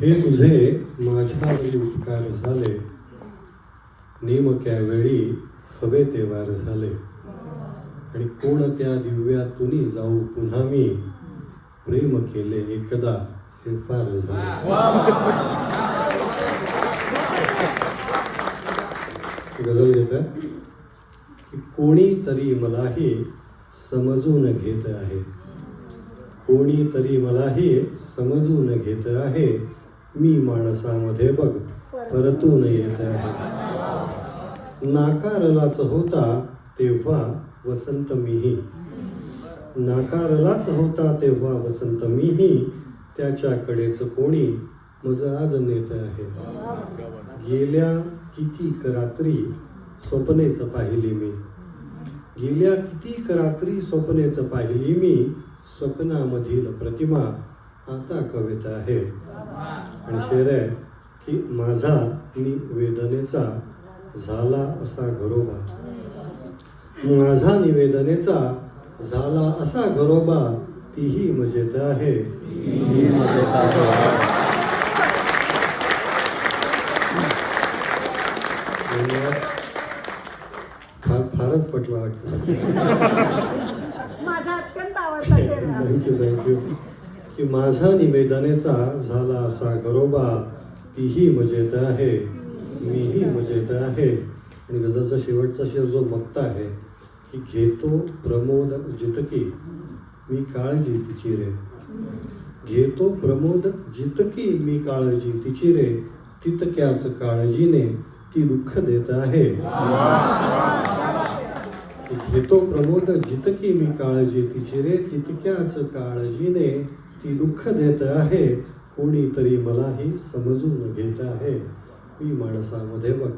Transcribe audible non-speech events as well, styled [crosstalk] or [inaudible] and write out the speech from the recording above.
हे तुझे माझ्यावरील उपकार झाले. नेमक्या वेळी हवे ते वार झाले. आणि कोणत्या दिव्यातून जाऊ पुन्हा मी प्रेम केले एकदा हे फार झाले. गजल घेत कोणीतरी मलाही समजून घेत आहे. कोणीतरी मलाही समजून घेत आहे. मी माणसामध्ये बघ परतून येत आहे नाकारलाच होता तेव्हा वसंत मीही. नाकारलाच होता तेव्हा वसंत मीही. त्याच्याकडेच कोणी मज आज नेत आहे. गेल्या कितीक रात्री स्वप्नेच पाहिली मी. गेल्या कितीक रात्री स्वप्नेच पाहिली मी. स्वप्नामधील प्रतिमा आता कविता आहे आणि शेर आहे की माझा नि वेदनेचा झाला असा घरोबा. माझा निवेदनेचा झाला असा घरोबा तीही मजेत आहे. फार फारच पटला वाटतं. [laughs] माझा अत्यंत आवडता शेर आहे. थँक्यू थँक्यू की माझा निवेदनेचा झाला असा गरोबा तीही मजेत आहे. मीही मजेत आहे. आणि गजलचा शेवटचा शेर जो मक्त आहे की घेतो प्रमोद जितकी मी काळजी तिची रे. घेतो प्रमोद जितकी मी काळजी तिची रे. तितक्याच काळजीने ती दुःख देत आहे. घेतो प्रमोद जितकी मी काळजी तिची रे. तितक्याच काळजीने ती दुःख देत आहे कोणीतरी मलाही समजून घेत आहे. मी माणसामध्ये बघ